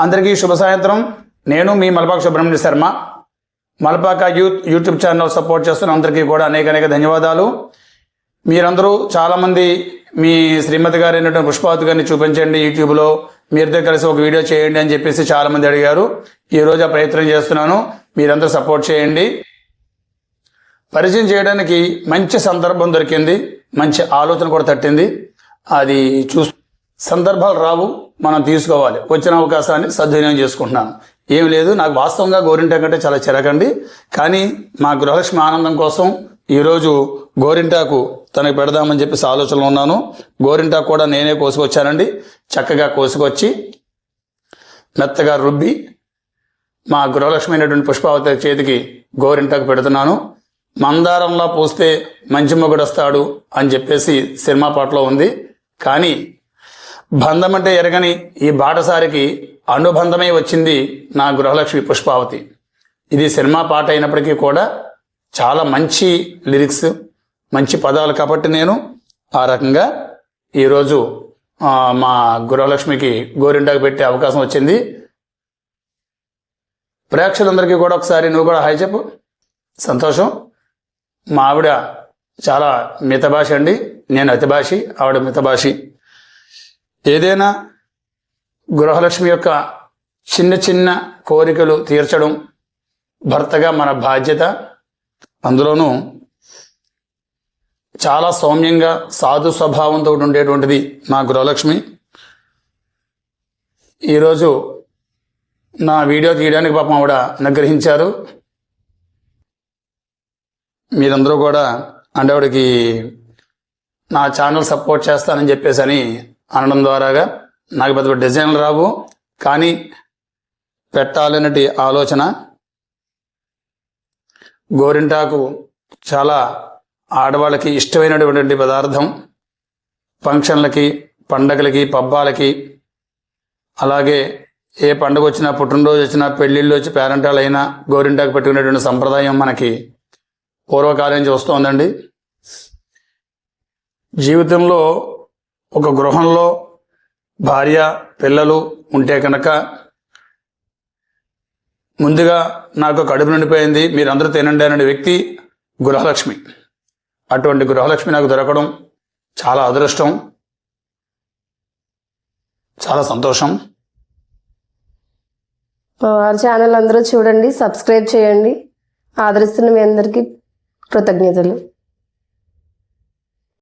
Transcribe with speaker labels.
Speaker 1: అందరికీ శుభ సాయంత్రం. నేను మీ Malapaka Subrahmanya Sharma. Malapaka youth YouTube channel support చేస్తున్న అందరికీ కూడా అనేక అనేక ధన్యవాదాలు. మీరందరూ చాలామంది మీ శ్రీమతి గారు అయినటువంటి పుష్పావతి గారిని చూపించండి యూట్యూబ్లో. మీరిద్దరు కలిసి ఒక వీడియో చేయండి అని చెప్పేసి చాలామంది అడిగారు. ఈరోజు ఆ ప్రయత్నం చేస్తున్నాను. మీరందరూ సపోర్ట్ చేయండి. పరిచయం చేయడానికి మంచి సందర్భం దొరికింది. మంచి ఆలోచన కూడా తట్టింది. అది చూస్తూ సందర్భాలు రావు మనం తీసుకోవాలి. వచ్చిన అవకాశాన్ని సద్వినియోగం చేసుకుంటున్నాను. ఏం లేదు నాకు వాస్తవంగా గోరింటా కంటే చాలా చిరకండి. కానీ మా గృహలక్ష్మి ఆనందం కోసం ఈరోజు గోరింటాకు తనకు పెడదామని చెప్పేసి ఆలోచనలో ఉన్నాను. గోరింటాకు కూడా నేనే కోసుకొచ్చానండి. చక్కగా కోసుకొచ్చి మెత్తగా రుబ్బి మా గృహలక్ష్మి అయినటువంటి పుష్పావతి చేతికి గోరింటాకు పెడుతున్నాను. మందారంలా పూస్తే మంచి మొగుడు వస్తాడు అని చెప్పేసి సినిమా పాటలో ఉంది. కానీ బంధం అంటే ఎరగని ఈ బాటసారికి అనుబంధమై వచ్చింది నా గృహలక్ష్మి పుష్పావతి. ఇది సినిమా పాట అయినప్పటికీ కూడా చాలా మంచి లిరిక్స్ మంచి పదాలు కాబట్టి నేను ఆ రకంగా ఈరోజు మా గృహలక్ష్మికి గోరింటాకు పెట్టే అవకాశం వచ్చింది. ప్రేక్షకులందరికీ కూడా ఒకసారి నువ్వు కూడా హాయ్ చెప్పు. సంతోషం. మా ఆవిడ చాలా మితభాష అండి. నేను అతిభాషి ఆవిడ మితభాషి. ఏదైనా గృహలక్ష్మి యొక్క చిన్న చిన్న కోరికలు తీర్చడం భర్తగా మన బాధ్యత. అందులోనూ చాలా సౌమ్యంగా సాధు స్వభావంతో ఉండేటువంటిది మా గృహలక్ష్మి. ఈరోజు నా వీడియో తీయడానికి పాపం ఆవిడ అనుగ్రహించారు. మీరందరూ కూడా అంటే ఆవిడకి నా ఛానల్ సపోర్ట్ చేస్తానని చెప్పేసి అని అనడం ద్వారాగా నాకు పెద్ద డిజైన్లు రావు. కానీ పెట్టాలన్నటి ఆలోచన గోరింటాకు చాలా ఆడవాళ్ళకి ఇష్టమైనటువంటి పదార్థం. ఫంక్షన్లకి పండగలకి పబ్బాలకి అలాగే ఏ పండుగ వచ్చినా పుట్టినరోజు వచ్చినా పెళ్ళిళ్ళు వచ్చి పేరెంటాలు అయినా గోరింటాకు పెట్టుకునేటువంటి సంప్రదాయం మనకి పూర్వకాలం నుంచి వస్తోందండి జీవితంలో ఒక గృహంలో భార్య పిల్లలు ఉంటే కనుక ముందుగా నాకు కడుపు నిండిపోయింది మీరందరూ తినండి అనే వ్యక్తి గృహలక్ష్మి. అటువంటి గృహలక్ష్మి నాకు దొరకడం చాలా అదృష్టం చాలా సంతోషం.
Speaker 2: వారి ఛానల్ అందరూ చూడండి సబ్స్క్రైబ్ చేయండి. ఆదరిస్తున్న మీ అందరికీ కృతజ్ఞతలు.